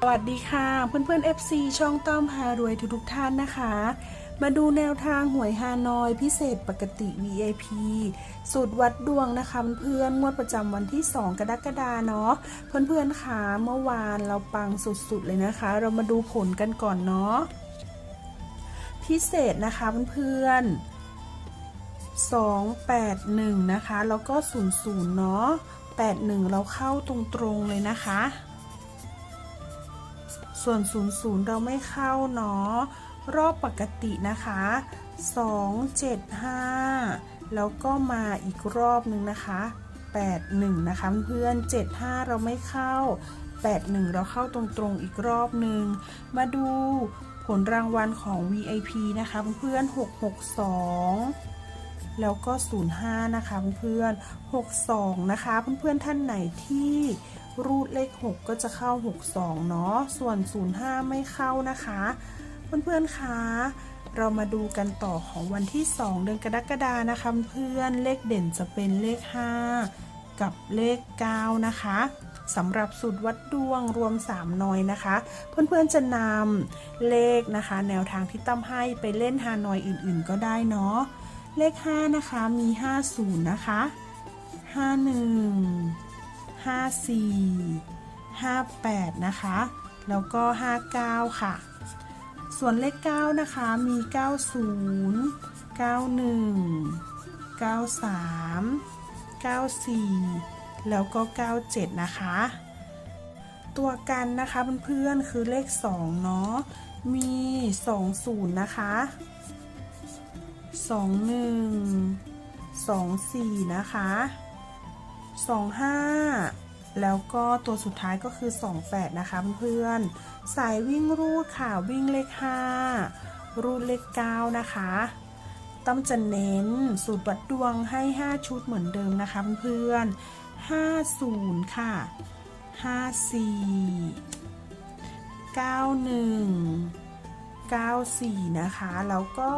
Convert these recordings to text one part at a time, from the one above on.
สวัสดีค่ะเพื่อนๆ FC ช่องต้อมพารวยทุกๆท่านนะคะ มาดูแนวทางหวยฮานอยพิเศษปกติ VIP สูตรวัดดวงนะคะเพื่อนๆงวดประจำวันที่ 2 กรกฎาเนาะเพื่อนๆค่ะเมื่อวานเราปังสุดๆเลยนะคะ เรามาดูผลกันก่อนเนาะพิเศษนะคะเพื่อนๆ281 นะคะ แล้วก็ 00 เนาะ81 เราเข้าตรงๆเลยนะคะ ส่วน 00 เราไม่เข้าเนาะ รอบปกตินะคะ 2 7 5 แล้วก็มาอีกรอบนึงนะคะ 81 นะคะเพื่อน 75 เราไม่เข้า 81 เราเข้าตรงๆอีกรอบนึง มาดูผลรางวัลของ VIP นะคะเพื่อน662 แล้วก็ 05 นะคะเพื่อน62 นะคะ เพื่อนๆท่านไหนที่รูดเลข 6 ก็จะเข้า 62 เนาะ ส่วน 05 ไม่เข้านะคะ เพื่อนๆคะเรามาดูกันต่อของวันที่ 2 เดือนกรกฎานะคะเพื่อนเลขเด่นจะเป็นเลข 5 กับเลข 9 นะคะสำหรับสูตรวัดดวงรวม 3 หน่อยนะคะ เพื่อนๆจะนำเลขนะคะ แนวทางที่ตั้มให้ไปเล่นฮานอยอื่นๆก็ได้เนาะ เลข 5 นะคะ มี 50 นะคะ 51 54 58 นะคะ แล้วก็ 59 ค่ะ ส่วนเลข 9 นะคะ มี 90 91 93 94 แล้วก็ 97 นะคะ ตัวกันนะคะเพื่อนๆ คือเลข 2 เนาะ มี 20 นะคะ 21 24นะคะ25แล้วก็ตัวสุดท้ายก็คือ28นะคะเพื่อนๆสายวิ่งรูดค่ะวิ่งเลข5รูดเลข9นะคะต้อมจะเน้นสูตรวัดดวงให้ 5 ชุดเหมือนเดิมนะคะเพื่อนๆ50 ค่ะ 54 91 94 นะคะ แล้วก็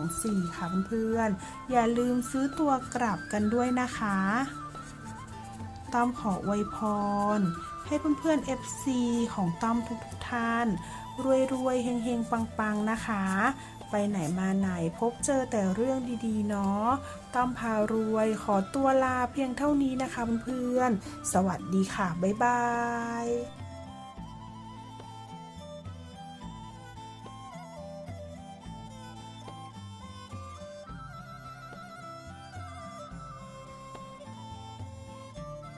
24 ค่ะเพื่อนๆ อย่าลืมซื้อตัวกลับกันด้วยนะคะต้อมขออวยพร ให้เพื่อนๆ FC ของต้อมทุกๆท่าน รวยๆ เฮงๆ ปังๆ นะคะ ไปไหนมาไหนพบเจอแต่เรื่องดีๆ เนาะต้อมพารวยขอตัวลาเพียงเท่านี้นะคะเพื่อนๆ สวัสดีค่ะ บ๊ายบาย